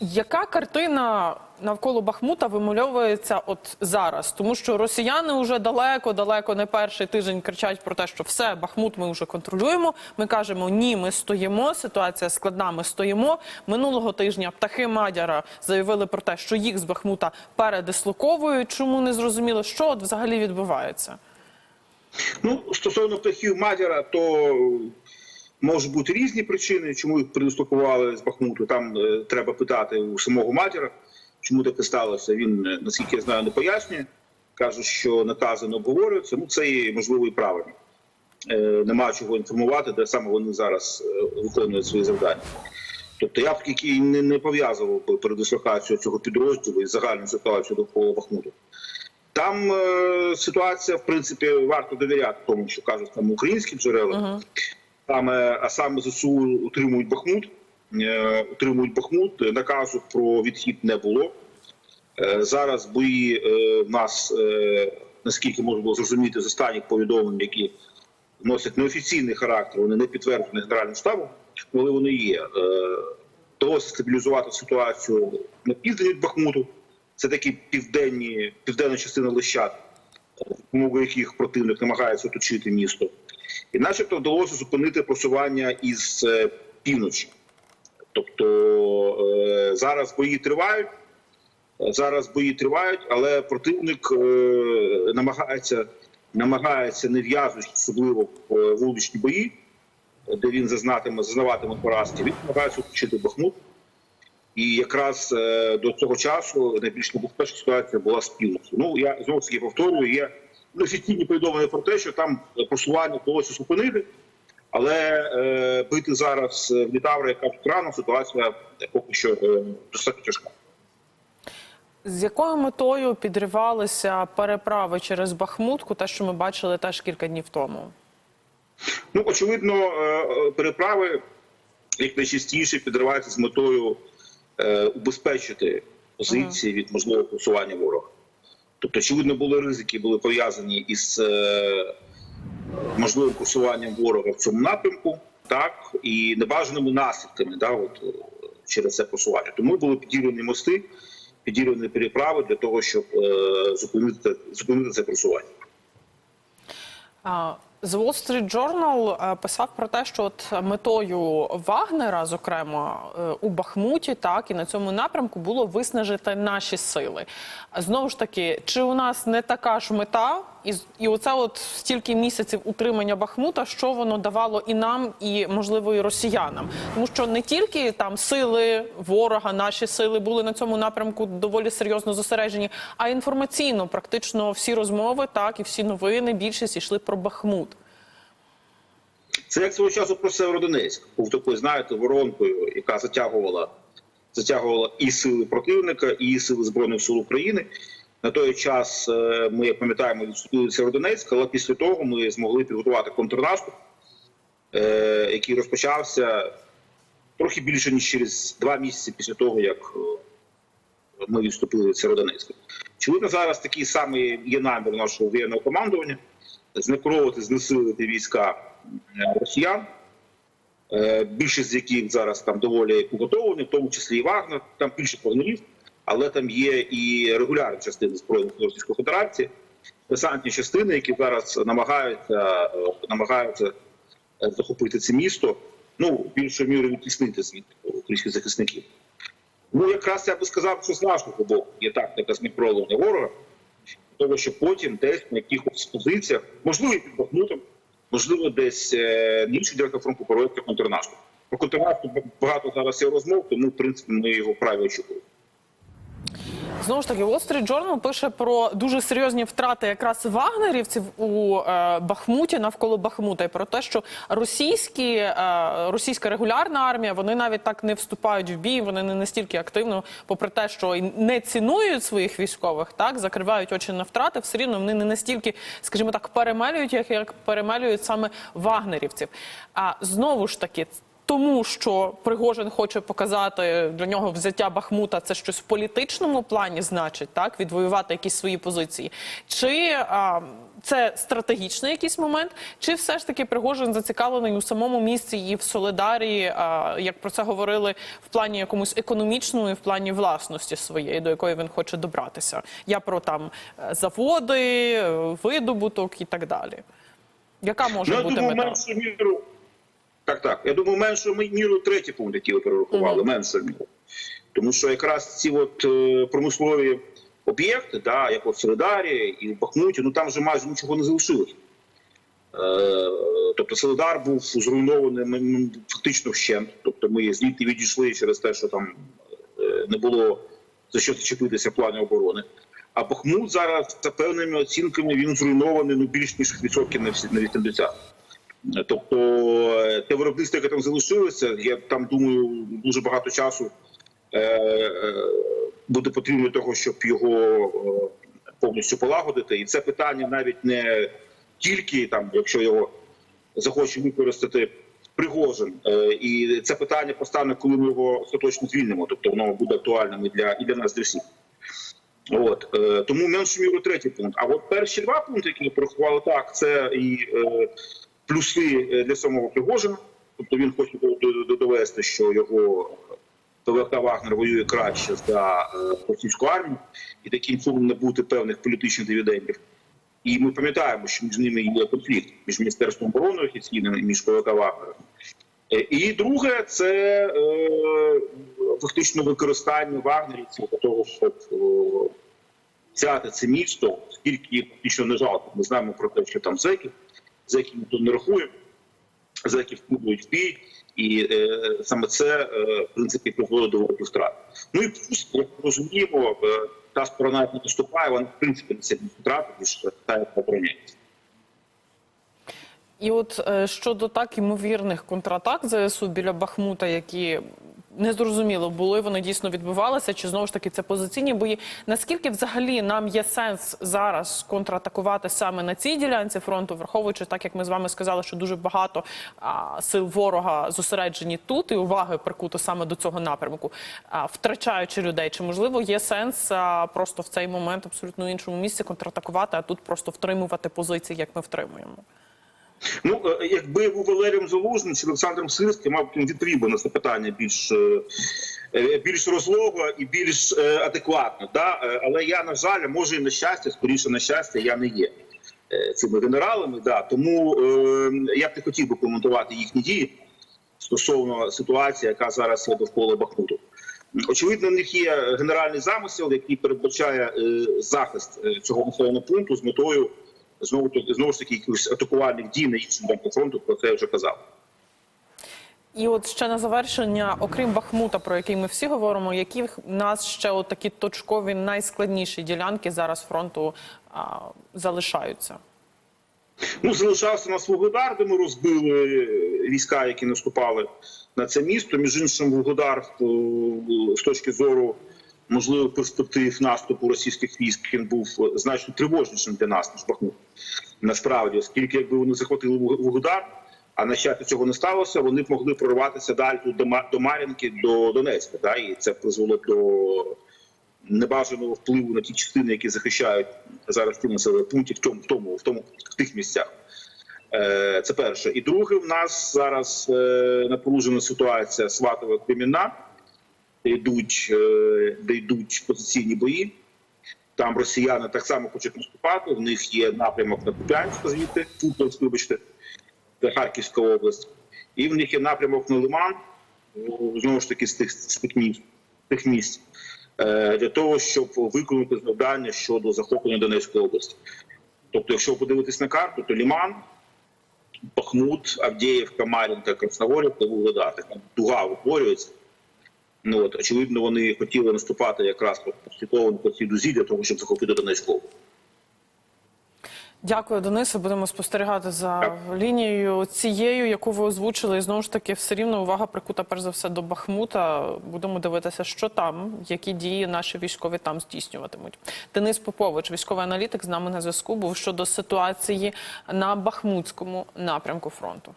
Яка картина навколо Бахмута вимальовується от зараз? Тому що росіяни вже далеко, далеко не перший тиждень кричать про те, що все, Бахмут ми вже контролюємо. Ми кажемо, ні, ми стоїмо. Ситуація складна, ми стоїмо. Минулого тижня птахи Мадяра заявили про те, що їх з Бахмута передислоковують. Чому не зрозуміло, що от взагалі відбувається? Ну, стосовно птахів Мадяра, то можуть бути різні причини, чому їх передислокували з Бахмуту. Там е, треба питати у самого Мадяра, чому таке сталося. Він, е, наскільки я знаю, не пояснює. Каже, що накази не обговорюються. Ну, це є можливо і правильно. Е, нема чого інформувати, де саме вони зараз е, виконують свої завдання. Тобто я б який не, не пов'язував передислокацію цього підрозділу і загальну ситуацію довкола Бахмуту. Там е, ситуація, в принципі, варто довіряти тому, що кажуть там українські джерела. Мгм. Саме, а саме ЗСУ утримують Бахмут. Е, утримують Бахмут. Наказу про відхід не було. Е, зараз бої е, в нас, наскільки можна було зрозуміти, з останніх повідомлень, які носять неофіційний характер, вони не підтверджені Генеральним штабом, коли вони є. Вдалося стабілізувати ситуацію на південь від Бахмуту. Це такі південні, південна частина Лищат, допомогою яких противник намагається оточити місто. І начебто вдалося зупинити просування із е, півночі. Тобто е, зараз бої тривають, е, зараз бої тривають, але противник намагається, намагається не в'язуючи особливо вуличні бої, де він зазнатиме, зазнаватиме поразки. Він намагається оточити Бахмут. І якраз до цього часу найбільш небезпечна ситуація була з півночі. Ну я знову таки повторюю, є офіційні повідомлення про те, що там просування вдалося зупинити, але е, бити зараз в Літавра, яка тут рано, ситуація поки що е, достатньо тяжка. З якою метою підривалися переправи через Бахмутку, те, що ми бачили теж кілька днів тому? Ну очевидно, е, е, переправи як найчастіше підриваються з метою е, убезпечити позиції від можливого просування ворога. Тобто, очевидно, були ризики, були пов'язані із е, можливим просуванням ворога в цьому напрямку, так і небажаними наслідками, да, от, е, через це просування. Тому були підірвані мости, підірвані переправи для того, щоб е, зупинити, зупинити це просування. The Wall Street Journal е, писав про те, що от метою Вагнера, зокрема е, у Бахмуті, так і на цьому напрямку було виснажити наші сили. Знову ж таки, чи у нас не така ж мета, і, і оце от стільки місяців утримання Бахмута, що воно давало і нам, і можливо і росіянам, тому що не тільки там сили ворога, наші сили були на цьому напрямку доволі серйозно зосереджені, а інформаційно практично всі розмови, так і всі новини, більшість йшли про Бахмут. Це як свого часу про Северодонецьк. Був такою, знаєте, воронкою, яка затягувала, затягувала і сили противника, і сили Збройних сил України. На той час е, ми, як пам'ятаємо, відступили від Северодонецька, але після того ми змогли підготувати контрнаступ, е, який розпочався трохи більше ніж через два місяці після того, як е, ми відступили від Северодонецька. Очевидно, зараз такий самий є намір нашого воєнного командування знекровувати, знесилити війська росіян, більшість з яких зараз там доволі підготовлені, в тому числі і Вагнер, там більше вагнерів, але там є і регулярні частини Збройних Російської Федерації, десантні частини, які зараз намагаються, е, намагаються е, захопити це місто, ну, більшою мірою відтіснити звідти українських захисників. Ну, якраз я би сказав, що з нашого боку є тактика знекровлення ворога, того, що потім десь на якихось позиціях, можливо, і під Бахмутом, можливо, десь е, інших ділянках фронту проводити контрнаступ. Про контрнаступ багато зараз є розмов, тому в принципі ми його вправі очікуємо. Знову ж таки, Wall Street Journal пише про дуже серйозні втрати якраз вагнерівців у е, Бахмуті навколо Бахмута, і про те, що російські е, російська регулярна армія вони навіть так не вступають в бій. Вони не настільки активно, попри те, що і не цінують своїх військових, так закривають очі на втрати. Все рівно вони не настільки, скажімо так, перемелюють їх, як перемелюють саме вагнерівців. А знову ж таки. Тому, що Пригожин хоче показати для нього взяття Бахмута, це щось в політичному плані значить, так відвоювати якісь свої позиції, чи а, це стратегічний якийсь момент, чи все ж таки Пригожин зацікавлений у самому місці і в Солидарі, а, як про це говорили в плані якомусь економічному і в плані власності своєї, до якої він хоче добратися. Я про там е, заводи, е, видобуток і так далі. Яка може я бути мета? Так, так. Я думаю, меншу міру третій пункт, який ви перерахували, меншу міру. Тому що якраз ці от е, промислові об'єкти, да, як от в Солидарі і в Бахмуті, ну там вже майже нічого не залишилось. Е, тобто Солидар був зруйнований м, фактично вщент. Тобто ми звідти відійшли через те, що там е, не було за що зачепитися плані оборони. А Бахмут зараз за певними оцінками він зруйнований ну більш ніж відсотків на 80. Тобто е, те виробництво, яке там залишилося, я там думаю, дуже багато часу е, е, буде потрібно того, щоб його повністю полагодити. І це питання навіть не тільки там, якщо його захоче використати Пригожин, і це питання постане, коли ми його остаточно звільнимо. Тобто воно буде актуальним і для і для нас, для всіх. От тому меншу міру третій пункт. А от перші два пункти, які ми порахували, так це і плюси е, для самого Пригожина. Тобто він хоче до- до- до- довести, що його ПВК Вагнер воює краще за е, російську армію, і таким чином не бути певних політичних дивідендів. І ми пам'ятаємо, що між ними є конфлікт між міністерством оборони офіційним і між ПВК Вагнером. Е, І друге, це е, фактично використання вагнерівців для того, щоб е, взяти це місто, скільки фактично не жалко. Ми знаємо про те, що там зеків, зеків ніхто не рахує, зеків купують в бій, і е, саме це е, в принципі призводить до великих втрат. Ну і плюс, як розуміємо, е, та сторона, яка наступає, вона в принципі несе більше втрати, та, яка обороняється. І от е, щодо так імовірних контратак ЗСУ біля Бахмута, які незрозуміло були, вони дійсно відбувалися, чи знову ж таки це позиційні бої. Наскільки взагалі нам є сенс зараз контратакувати саме на цій ділянці фронту, враховуючи так, як ми з вами сказали, що дуже багато а, сил ворога зосереджені тут, і уваги прикуто саме до цього напрямку, а, втрачаючи людей, чи можливо є сенс а, просто в цей момент абсолютно іншому місці контратакувати, а тут просто втримувати позиції, як ми втримуємо? Ну, е, якби був Валерієм Залужним чи Олександром Сирським, мабуть, він відповів на це питання більш, е, е, більш розлого і більш адекватно. Да? Але я, на жаль, може і на щастя, скоріше на щастя, я не є цими генералами. Да? Тому я б не хотів би коментувати їхні дії стосовно ситуації, яка зараз є довкола Бахмуту. Очевидно, в них є генеральний замисел, який передбачає захист цього населеного пункту з метою знову знову ж таки якихось атакувальних дій на іншому боку фронту. Про це я вже казав. І от ще на завершення, окрім Бахмута, про який ми всі говоримо, які в нас ще от такі точкові найскладніші ділянки зараз фронту а, залишаються? Ну, залишався на Вугледар, де ми розбили війська, які наступали на це місто. Між іншим, Вугледар е, з точки зору можливих перспектив наступу російських військ він був е, значно тривожнішим для нас, ніж Бахмут. Насправді, оскільки якби вони захопили Вуг- Вугледар, а на щастя цього не сталося, вони б могли прорватися далі до Мар'їнки, до Донецька. Да? І це призвело до небажаного впливу на ті частини, які захищають зараз ті населені пункти в тому, в тому, в тому в тих місцях. Е, Це перше. І друге, в нас зараз е, напружена ситуація Сватова Кремінна, де йдуть, е, де йдуть позиційні бої. Там росіяни так само хочуть наступати. В них є напрямок на Куп'янськ, звідти, Куп'янськ, вибачте, це Харківська область. І в них є напрямок на Лиман, ну, знову ж таки, з тих, з тих місць. Тих місць е, для того, щоб виконати завдання щодо захоплення Донецької області. Тобто, якщо ви подивитись на карту, то Ліман, Бахмут, Авдіївка, Мар'їнка, Красногорівка, Вугледар. Дуга утворюється. Ну от очевидно, вони хотіли наступати якраз по слідковому по цій дузі для того, щоб захопити Донецьку область. Дякую, Денисе. Будемо спостерігати за лінією цією, яку ви озвучили. І знову ж таки, все рівно увага прикута перш за все до Бахмута. Будемо дивитися, що там, які дії наші військові там здійснюватимуть. Денис Попович, військовий аналітик, з нами на зв'язку був щодо ситуації на Бахмутському напрямку фронту.